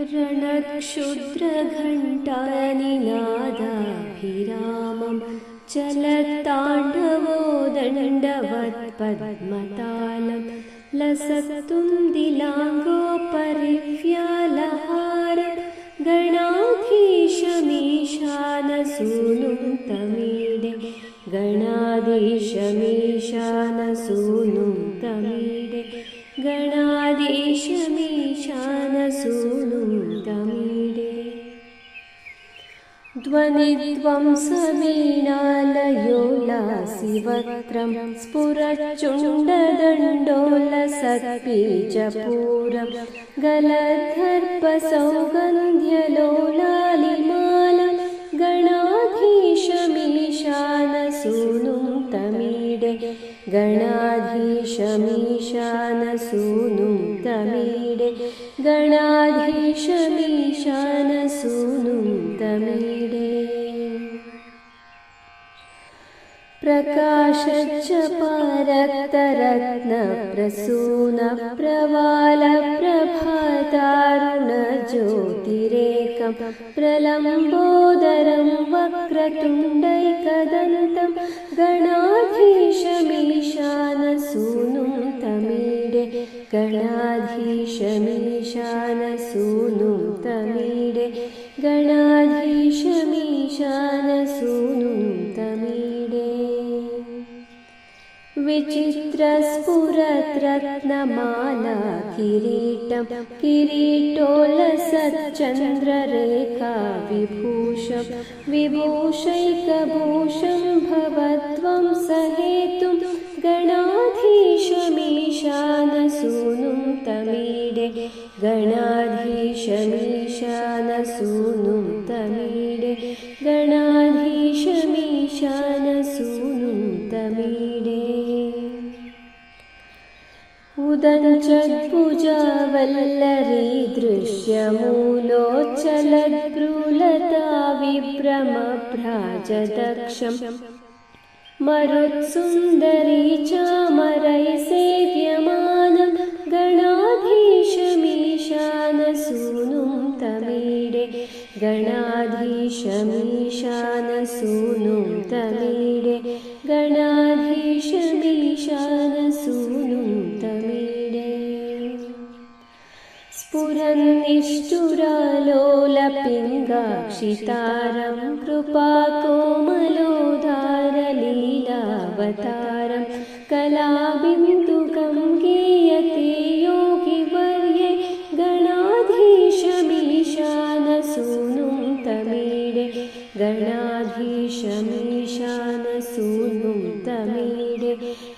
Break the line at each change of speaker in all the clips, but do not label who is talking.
रणक्षुद्रघण्टानिनादाभिरामं चलत्ताण्डवो दण्डवत्पद्मतालं लसतुन्दिलाङ्गोपरिव्यालहार गणाधीशमीशानसूनुं तमीडे गणाधीशमीशानसूनुं तमीडे गणाधीशमीशानसूनुं ध्वनित्वं समीणालयोलासिवक्त्रं स्फुरच्चुण्डदण्डोलसत्पीजपूरं गलद्धर्पसौगन्ध्यलोलालिमालं गणाधीशमीशानसूनुं तमीडे गणाधीशमीशानसूनुं तमीडे गणाधीशमीशानसूनुं तमीडे प्रकाशच्च पारक्तरत्नप्रसूनप्रवालप्रभातारुणज्योतिरेकं प्रलम्बोदरं वक्रतुण्डैकदन्तं गणाधीशमीशानसूनुं तमीडे गणाधीशमीशानसूनुं तमीडे गणाधीशमीशानसूनुं विचित्रस्फुरत्रत्नमाला किरीटं किरीटोलसच्चन्द्ररेखा विभूषं विभूषैकभूषं भवत्वं सहेतुं गणाधीशमीशानसूनुं तमीडे गणाधीशमीशानसूनुं तमीडे गणाधीशमीशानसूनुं उदञ्चद्भुजवल्लरी विभ्रमभ्राजदक्षं मरुत्सुन्दरी चामरै सेव्यमानं गणाधीशमीशानसूनुं तमीडे। गणाधीशमीशानसूनुं स्फुरन्निष्ठुरालोलपिङ्गाक्षितारं कृपाकोमलोदारलीलावतारं कलाबिन्दुकं गीयते योगिवर्ये गणाधीशमीशानसूनुं तमीडे गणाधीशमीशानसूनुं तमीडे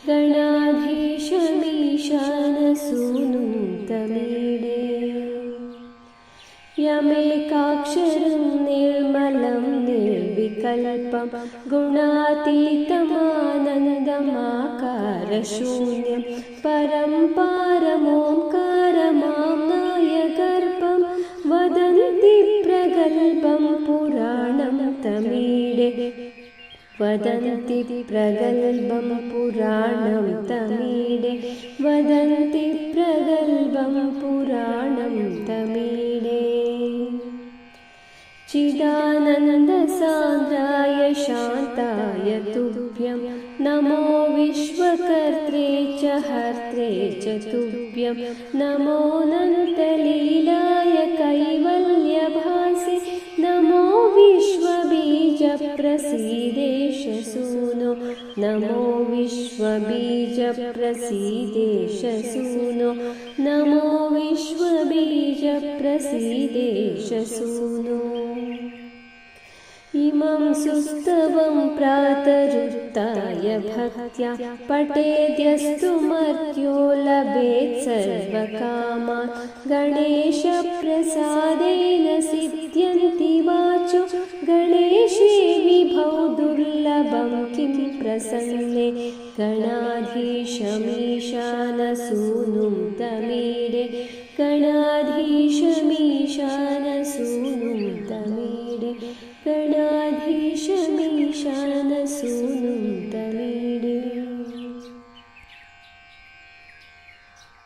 गणाधीशमीशानसूनुं യമേകാക്ഷരം നിർമ്മലം നിർവികൽപ്പം ഗുണാതീതമാനന്ദമാകാരശൂന്യം. പരം പാരമോംകാരമാം നായഗർഭം വദന്തി പ്രഗൽഭം പുരാണം തമീടെ വദന്തി പ്രഗൽഭം പുരാണം തമീടെ വദന്തി പ്രഗൽഭം चिदानन्दसान्द्राय शान्ताय तुभ्यं। नमो विश्वकर्त्रे च हर्त्रे च तुभ्यं। नमोऽनन्तलीलाय कैवल्यभासि। नमो विश्वबीजप्रसीदेशसूनो। नमो नमो विश्वबीजप्रसीदेशसूनो। इमं सुस्तवं प्रातरुत्ताय भक्त्या पठेद्यस्तु मर्त्यो लभेत् सर्वकामान् गणेशप्रसादेन सिद्ध्यन्ति वाचो। गणेशे विभौ दुर्लभं किं प्रसन्ने कणाधीशमीशानसूनुं तमीडे। कणाधीशमीशानसूनुं तमीडे। कणाधीशमीशान